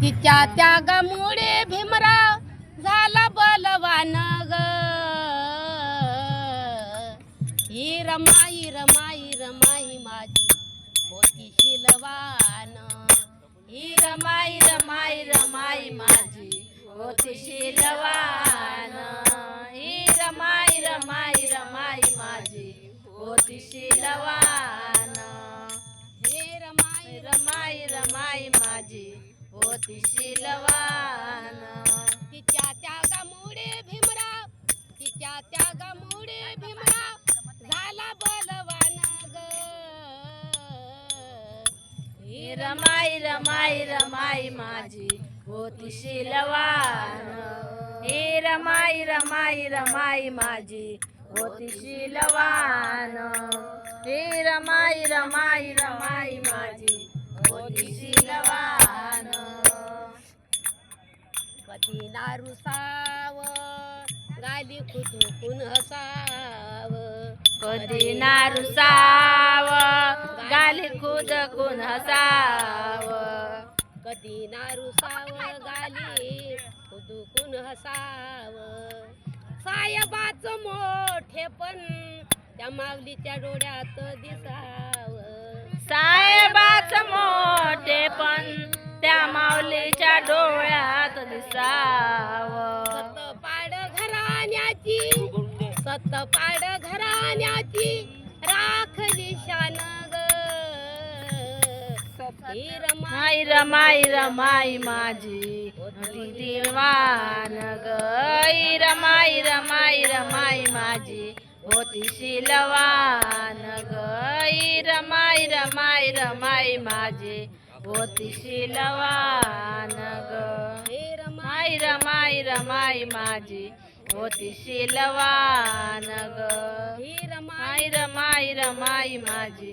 तिच्या त्यागामुळे भीमराव झाला बलवान ग. ही रमाई रमाई रमाई माझी होती शिलवान. ही रमाई रमाई रमाई माझी होती शिलवान. ही रमाई रमाई रमाई माझी होती शिलवान. हे रमाई रमाई रमाई माझी शिलवान तिच्या त्यागामुळे भीमराव तिच्या त्यागामुळे भीमराव झाला बलवान ग. रमाई रमाई रमाई माझी होती शिलवान ही रमाई रमाई रमाई माझी होती शिलवान ही रमाई रमाई रमाई कधी नारुसाव गाली खुदुकून हसाव? कधी नारुसाव गाली खुदकून हसाव? कधी नारुसाव गाली खुदकून हसाव? साहेबाच मोठे पण त्या माऊलीच्या डोळ्यात दिसाव. साहेबाच मोठे सतपाड घराण्याची राखली शान ग. रमाई रमाई रमाई माझी होती दिवान ग. ही रमाई रमाई रमाई माझी होती शिलवान ग. ही रमाई रमाई रमाई माझी होती शिलवान ग. हे रमाई रमाई रमाई माझी होती शिलवान ग. ही रमाई रमाई माझी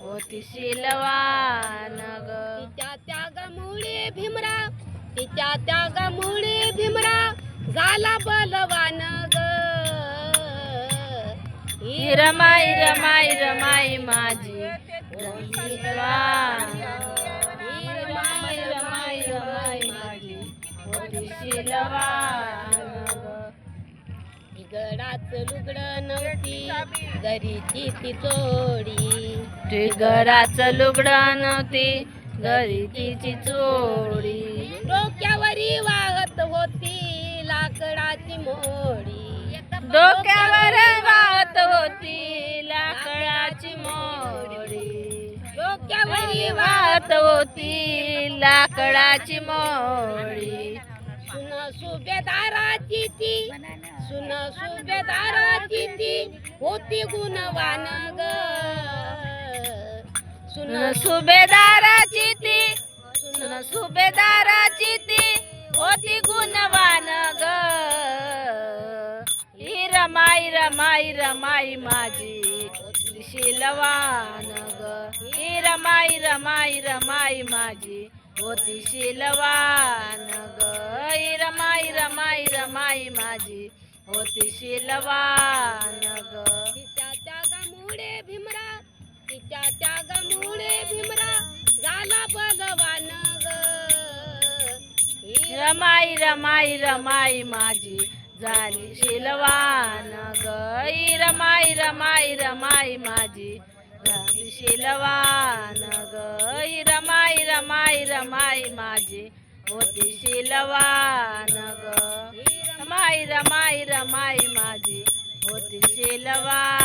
होती शिलवान ग. तिच्या त्यागामुळे भीमराव तिच्या त्यागामुळे भीमराव झाला बलवान ग. ही रमाई रमाई रमाई माझी शिलवान ही रमाई रमाई रमाई माझी होती शिलवान ग. गडाच लुगड नव्हती घरीची ती चोडी गडाच लुगड नव्हती घरीची ती चोडी डोक्यावरी वाहत होती लाकडाची मोडी. डोक्यावर वाहत होती लाकडाची मोडी. डोक्यावरी वाहत होती लाकडाची मोडी. सुभेदाराची ती. सुन सुभेदाराची ती होती गुणवान ग. सुन सुभेदाराची ती सुन सुभेदाराची ती होती गुणवान ग. ही रमाई रमाई रमाई माझी शिलवान ग. ही रमाई रमाई होती शिलवान ग. ही रमाई रमाई रमाई माझी होती शिलवान ग. तिच्या त्यागामुळे भीमरा तिच्या त्यागामुळे भीमरा झाला बलवान ग. रमाई रमाई रमाई माझी झाली शिलवान ग. ही रमाई रमाई शिलवान गई रमाई रमाई रमाई माझी होती शिलवान ग रमाई रमाई रमाई माझी होती शिलवान